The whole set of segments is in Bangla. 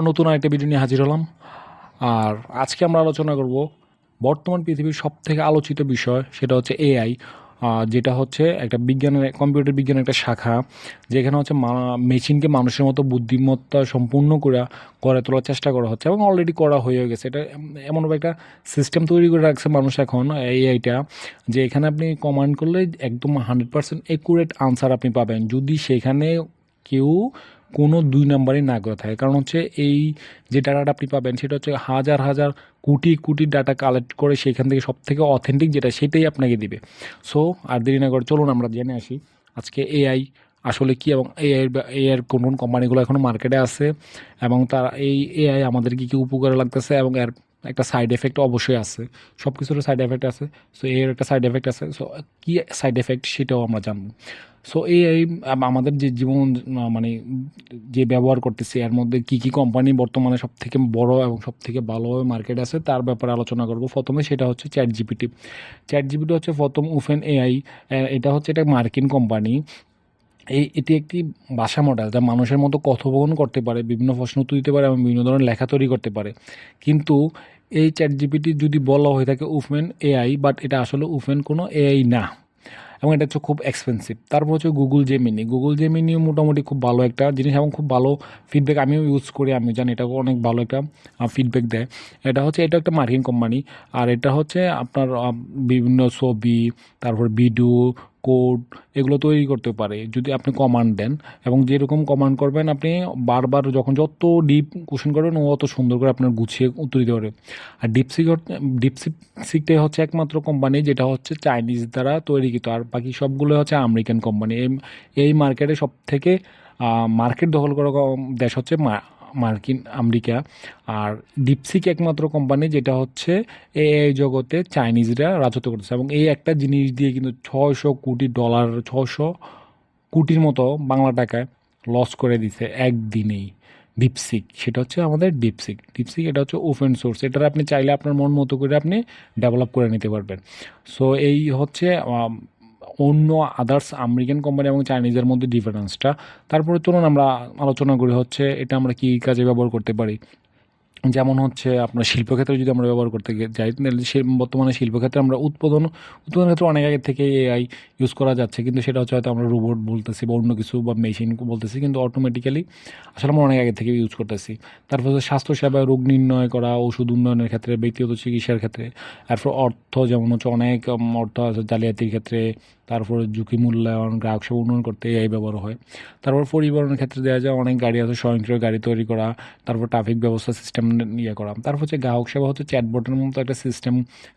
নতুন আরেকটা ভিডিও নিয়ে হাজির হলাম। আর আজকে আমরা আলোচনা করব বর্তমান পৃথিবীর সব থেকে আলোচিত বিষয়, সেটা হচ্ছে এআই যেটা হচ্ছে একটা বিজ্ঞানের, কম্পিউটার বিজ্ঞানের একটা শাখা, যেখানে হচ্ছে মেশিনকে মানুষের মতো বুদ্ধিমত্তা সম্পূর্ণ করে, গড়ে তোলার চেষ্টা করা হচ্ছে এবং অলরেডি করা হয়ে গেছে। এটা এম- এমনভাবে একটা সিস্টেম তৈরি করে রাখছে মানুষ এখন এআইটা যে এখানে আপনি কমান্ড করলে একদম হান্ড্রেড পার্সেন্ট একুরেট আনসার আপনি পাবেন। যদি সেখানে কেউ কোনো দুই নাম্বারই না করে থাকে। কারণ হচ্ছে এই যে ডাটাটা আপনি পাবেন, সেটা হচ্ছে হাজার হাজার, কোটি কোটি ডাটা কালেক্ট করে সেখান থেকে সব থেকে অথেন্টিক যেটা, সেটাই আপনাকে দিবে। সো আর দেরি না করে চলুন আমরা জেনে আসি আজকে এআই আসলে কি এবং এআই এআইয়ের কোন কোন কোম্পানিগুলো এখনও মার্কেটে আছে এবং তার এই এআই আমাদের কি কি উপকারে লাগতেছে এবং এর একটা সাইড এফেক্ট অবশ্যই আছে। সব কিছুর সাইড এফেক্ট আছে সো এর একটা সাইড এফেক্ট আছে। সো কী সাইড এফেক্ট সেটাও আমরা জানব। সো এই আমাদের যে জীবন মানে যে ব্যবহার করতেছি, এর মধ্যে কি কি কোম্পানি বর্তমানে সব থেকে বড় এবং সব থেকে ভালোভাবে মার্কেট আছে, তার ব্যাপারে আলোচনা করব। প্রথমে সেটা হচ্ছে চ্যাট জিপিটি চ্যাট জিপিটি হচ্ছে প্রথম ওপেন এআই এটা হচ্ছে এটা মার্কিন কোম্পানি এই এটি একটি ভাষা মডেল যা মানুষের মতো কথোপকথন করতে পারে, বিভিন্ন প্রশ্ন উত্তর দিতে পারে এবং বিভিন্ন ধরনের লেখা তৈরি করতে পারে। কিন্তু এই চ্যাট জিপিটি যদি বলা হয়ে থাকে উফেন এআই বাট এটা আসলে উফেন কোনো এআই না। এবং এটা হচ্ছে খুব এক্সপেন্সিভ তারপর হচ্ছে গুগল জেমিনি গুগল জেমিনিও মোটামুটি খুব ভালো একটা জিনিস এবং খুব ভালো ফিডব্যাক আমিও ইউজ করি আমি জানি এটা অনেক ভালো একটা ফিডব্যাক দেয়। এটা হচ্ছে, এটা একটা মার্কিং কোম্পানি আর এটা হচ্ছে আপনার বিভিন্ন ছবি, তারপর ভিডিও কোড এগুলো তৈরি করতে পারে, যদি আপনি কমান্ড দেন। এবং যেরকম কমান্ড করবেন, আপনি বারবার যখন যত ডিপ কোশ্চেন করবেন, ও অত সুন্দর করে আপনার গুছিয়ে উত্তর দিতে পারে আর ডিপসিক ডিপসিক সিকটাই হচ্ছে একমাত্র কোম্পানি যেটা হচ্ছে চাইনিজ দ্বারা তৈরিকৃত। আর বাকি সবগুলো হচ্ছে আমেরিকান কোম্পানি এই মার্কেটে সব থেকে মার্কেট দখল করা দেশ হচ্ছে মার্কিন আমেরিকা আর ডিপসিক একমাত্র কোম্পানি যেটা হচ্ছে এই জগতে চাইনিজরা রাজত্ব করতেছে। এবং এই একটা জিনিস দিয়ে কিন্তু ছয়শো কোটি ডলার ছশো কোটির মতো বাংলা টাকায় লস করে দিছে একদিনেই ডিপসিক সেটা হচ্ছে আমাদের ডিপসিক ডিপসিক এটা হচ্ছে ওপেন সোর্স এটার আপনি চাইলে আপনার মন মতো করে আপনি ডেভেলপ করে নিতে পারবেন। সো এই হচ্ছে অন্য আদার্স আমেরিকান কোম্পানি এবং চাইনিজের মধ্যে ডিফারেন্সটা তারপরে চলুন আমরা আলোচনা করি হচ্ছে এটা আমরা কী কাজে ব্যবহার করতে পারি। যেমন হচ্ছে আপনার শিল্পক্ষেত্রে যদি আমরা ব্যবহার করতে যাই, তাহলে সে বর্তমানে শিল্পক্ষেত্রে আমরা উৎপাদন উৎপাদন ক্ষেত্রে অনেক আগে থেকে এআই ইউজ করা যাচ্ছে, কিন্তু সেটা হচ্ছে হয়তো আমরা রোবট বলতেছি বা অন্য কিছু বা মেশিন বলতেছি, কিন্তু অটোমেটিক্যালি আসলে আমরা অনেক আগে থেকে ইউজ করতেছি। তারপর হচ্ছে স্বাস্থ্যসেবায় রোগ নির্ণয় করা, ওষুধ উন্নয়নের ক্ষেত্রে, ব্যক্তিগত চিকিৎসার ক্ষেত্রে। তারপর অর্থ, যেমন হচ্ছে অনেক অর্থ আছে জালিয়াতির ক্ষেত্রে তারপর ঝুঁকি মূল্যায়ন, গ্রাহক সেবা উন্নয়ন করতে এআই ব্যবহার হয়। তারপর পরিবহনের ক্ষেত্রে দেওয়া যায় অনেক গাড়ি আছে, স্বয়ংক্রিয় গাড়ি তৈরি করা, তারপর ট্রাফিক ব্যবস্থা সিস্টেম ইয়ে করা। তারপর হচ্ছে গ্রাহক সেবা হচ্ছে চ্যাটবোর্ডের মতো একটা সিস্টেম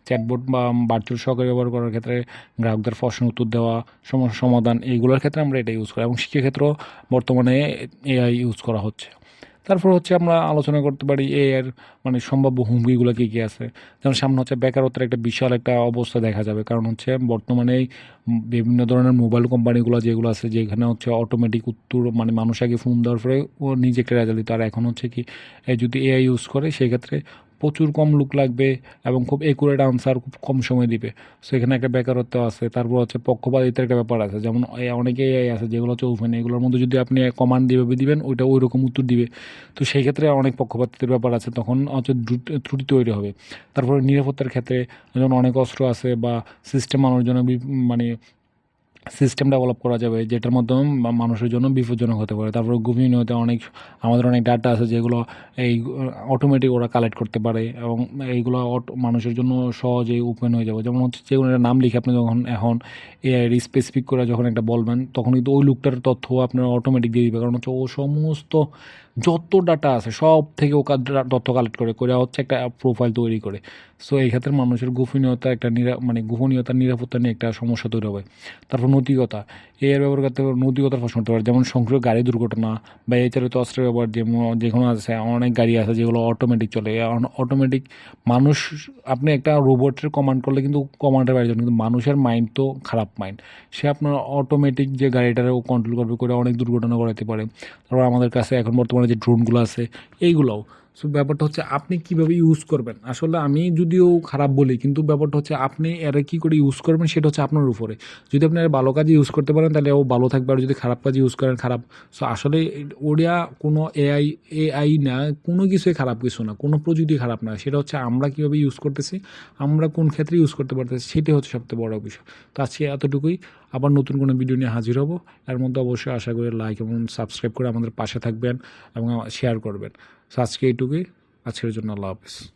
চ্যাটবোর্ড বা ভার্চুয়াল সহকারী ব্যবহার করার ক্ষেত্রে গ্রাহকদের প্রশ্ন উত্তর দেওয়া, সমস্যা সমাধান এইগুলোর ক্ষেত্রে আমরা এটা ইউজ করি এবং শিক্ষাক্ষেত্রেও বর্তমানে এআই ইউজ করা হচ্ছে। তারপর হচ্ছে আমরা আলোচনা করতে পারি এ এর মানে সম্ভাব্য হুমকিগুলো কী কী আছে। যেমন সামনে হচ্ছে বেকারত্বের একটা বিশাল একটা অবস্থা দেখা যাবে। কারণ হচ্ছে বর্তমানে বিভিন্ন ধরনের মোবাইল কোম্পানিগুলো যেগুলো আছে, যেখানে হচ্ছে অটোমেটিক উত্তর মানে মানুষ আগে ফোন দেওয়ার পরে ও নিজে একটা দিত। আর এখন হচ্ছে কি যদি এআই ইউজ করে সেই ক্ষেত্রে প্রচুর কম লুক লাগবে এবং খুব একুরেট আনসার খুব কম সময় দিবে। সো এখানে একটা বেকারত্ব আছে, তারপর হচ্ছে পক্ষপাতিত্বের একটা ব্যাপার আছে। যেমন এই অনেকে এআই আছে, যেগুলো হচ্ছে ওপেন এগুলোর মধ্যে যদি আপনি কমান্ড দিবে দিবেন, ওইটা ওই রকম উত্তর দিবে। তো সেই ক্ষেত্রে অনেক পক্ষপাতিত্বের ব্যাপার আছে, তখন হচ্ছে ত্রুটি তৈরি হবে। তারপরে নিরাপত্তার ক্ষেত্রে, যেমন অনেক অস্ত্র আছে বা সিস্টেম বি- মানে সিস্টেম ডেভেলপ করা যাবে, যেটার মাধ্যমে মানুষের জন্য বিপজ্জনক হতে পারে। তারপর গোপনীয়তে অনেক, আমাদের অনেক ডাটা আছে যেগুলো এই অটোমেটিক ওরা কালেক্ট করতে পারে এবং এইগুলো মানুষের জন্য সহজেই ওপেন হয়ে যাবে। যেমন হচ্ছে যে কোনো একটা নাম লিখে আপনি যখন এখন এআই স্পেসিফিক করে যখন একটা বলবেন, তখন কিন্তু ওই লুকটার তথ্য আপনার অটোমেটিক দিয়ে দিবে। কারণ হচ্ছে ও সমস্ত যত ডাটা আছে সব থেকে ও তথ্য কালেক্ট করে করে হচ্ছে একটা প্রোফাইল তৈরি করে। সো এই ক্ষেত্রে মানুষের গোপনীয়তা একটা নিরা মানে গোপনীয়তার নিরাপত্তা নিয়ে একটা সমস্যা তৈরি হবে। তারপর নৈতিকতা। এর ব্যবহার করতে নৈতিকতার প্রশ্ন করতে পারে। যেমন সক্রিয় গাড়ি দুর্ঘটনা বা এই চালিত অস্ত্রের ব্যবহার যেমন যেগুলো আছে, অনেক গাড়ি আছে যেগুলো অটোমেটিক চলে। অটোমেটিক মানুষ, আপনি একটা রোবটের কমান্ড করলে কিন্তু কমান্ডের বাইরে কিন্তু মানুষের মাইন্ড তো খারাপ মাইন্ড সে আপনার অটোমেটিক যে গাড়িটারে ও কন্ট্রোল করবে, করে অনেক দুর্ঘটনা করাতে পারে। তারপর আমাদের কাছে এখন বর্তমানে যে ড্রোনগুলো আছে, এইগুলোও। সো ব্যাপারটা হচ্ছে আপনি কীভাবে ইউজ করবেন? আসলে আমি যদিও খারাপ বলি, কিন্তু ব্যাপারটা হচ্ছে আপনি এরা কী করে ইউজ করবেন সেটা হচ্ছে আপনার উপরে। যদি আপনি ভালো কাজে ইউজ করতে পারেন, তাহলে ও ভালো থাকবে। আর যদি খারাপ কাজে ইউজ করেন, খারাপ। সো আসলে ওরা কোনো এআই এআই না, কোনো কিছুই খারাপ কিছু না, কোনো প্রযুক্তি খারাপ না। সেটা হচ্ছে আমরা কীভাবে ইউজ করতেছি, আমরা কোন ক্ষেত্রে ইউজ করতে পারতেছি, সেটাই হচ্ছে সবথেকে বড় বিষয়। তো আজকে এতটুকুই। আবার নতুন কোনো ভিডিও নিয়ে হাজির হব। এর মধ্যে অবশ্যই আশা করি লাইক এবং সাবস্ক্রাইব করে আমাদের পাশে থাকবেন এবং শেয়ার করবেন। আজকে এইটুকুই। আজকের জন্য আল্লাহ হাফিজ।